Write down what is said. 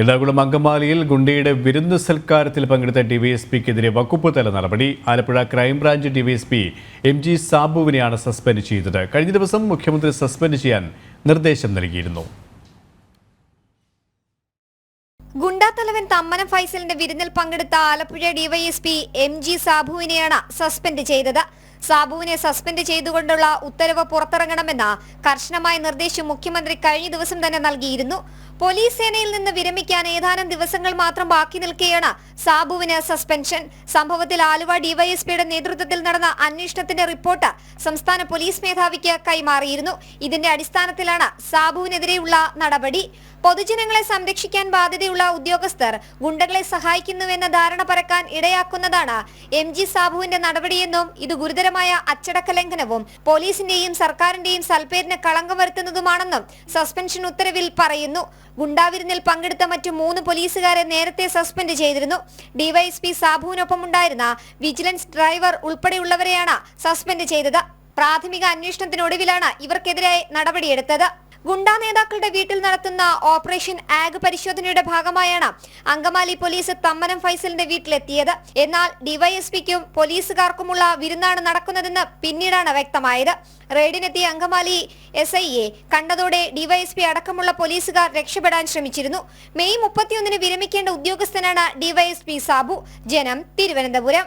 എറണാകുളം അങ്കമാലിയിൽ ഗുണ്ടയുടെ വിരുന്ന് സൽക്കാരത്തിൽ പങ്കെടുത്ത ഡിവൈഎസ്പിക്കെതിരെ വകുപ്പ് തല നടപടി. Alappuzha crime branch DYSP M G സാബുവിനെയാണ് suspend ചെയ്തത്. കഴിഞ്ഞ ദിവസം മുഖ്യമന്ത്രി സസ്പെൻഡ് ചെയ്യാൻ നിർദ്ദേശം നൽകിയിരുന്നു. ഗുണ്ടാത്തലവൻ തമ്മനം ഫൈസലിന്റെ വിരുന്നിൽ പങ്കെടുത്ത ആലപ്പുഴ ഡിവൈഎസ്പി എം ജി സാബുവിനെയാണ് സസ്പെൻഡ് ചെയ്തത്. സാബുവിനെ സസ്പെൻഡ് ചെയ്തുകൊണ്ടുള്ള ഉത്തരവ് പുറത്തിറങ്ങണമെന്ന കർശനമായ നിർദ്ദേശം മുഖ്യമന്ത്രി കഴിഞ്ഞ ദിവസം തന്നെ നൽകിയിരുന്നു. പോലീസ് സേനയിൽ നിന്ന് വിരമിക്കാൻ ഏതാനും ദിവസങ്ങൾ മാത്രം ബാക്കി നിൽക്കെയാണ് സാബുവിന് സസ്പെൻഷൻ. സംഭവത്തിൽ ആലുവ ഡിവൈഎസ്പിയുടെ നേതൃത്വത്തിൽ നടന്ന അന്വേഷണത്തിന്റെ റിപ്പോർട്ട് സംസ്ഥാന പോലീസ് മേധാവിക്ക് കൈമാറിയിരുന്നു. ഇതിന്റെ അടിസ്ഥാനത്തിലാണ് സാബുവിനെതിരെയുള്ള നടപടി. പൊതുജനങ്ങളെ സംരക്ഷിക്കാൻ ബാധ്യതയുള്ള ഉദ്യോഗസ്ഥർ ഗുണ്ടകളെ സഹായിക്കുന്നുവെന്ന ധാരണ പരക്കാൻ ഇടയാക്കുന്നതാണ് എം ജി സാബുവിന്റെ നടപടിയെന്നും ഇത് ഗുരുതരമായ അച്ചടക്ക ലംഘനവും പോലീസിന്റെയും സർക്കാരിന്റെയും സൽപ്പേരിന് കളങ്കം വരുത്തുന്നതുമാണെന്നും സസ്പെൻഷൻ ഉത്തരവിൽ പറയുന്നു. ഗുണ്ടാവിരുന്നിൽ പങ്കെടുത്ത മറ്റു മൂന്ന് പോലീസുകാരെ നേരത്തെ സസ്പെൻഡ് ചെയ്തിരുന്നു. ഡിവൈഎസ്പി സാബുവിനൊപ്പമുണ്ടായിരുന്ന വിജിലൻസ് ഡ്രൈവർ ഉൾപ്പെടെയുള്ളവരെയാണ് സസ്പെൻഡ് ചെയ്തത്. പ്രാഥമിക അന്വേഷണത്തിനൊടുവിലാണ് ഇവർക്കെതിരെ നടപടിയെടുത്തത്. ഗുണ്ടാ നേതാക്കളുടെ വീട്ടിൽ നടത്തുന്ന ഓപ്പറേഷൻ ആഗ് പരിശോധനയുടെ ഭാഗമായാണ് അങ്കമാലി പോലീസ് തമ്മനം ഫൈസലിന്റെ വീട്ടിലെത്തിയത്. എന്നാൽ ഡിവൈഎസ്പിക്കും പോലീസുകാർക്കുമുള്ള വിരുന്നാണ് നടക്കുന്നതെന്ന് പിന്നീടാണ് വ്യക്തമായത്. റെയ്ഡിനെത്തിയ അങ്കമാലി എസ് ഐയെ കണ്ടതോടെ ഡിവൈഎസ്പി അടക്കമുള്ള പോലീസുകാർ രക്ഷപ്പെടാൻ ശ്രമിച്ചിരുന്നു. മെയ് മുപ്പത്തിയൊന്നിന് വിരമിക്കേണ്ട ഉദ്യോഗസ്ഥനാണ് ഡിവൈഎസ്പി സാബു. ജനം തിരുവനന്തപുരം.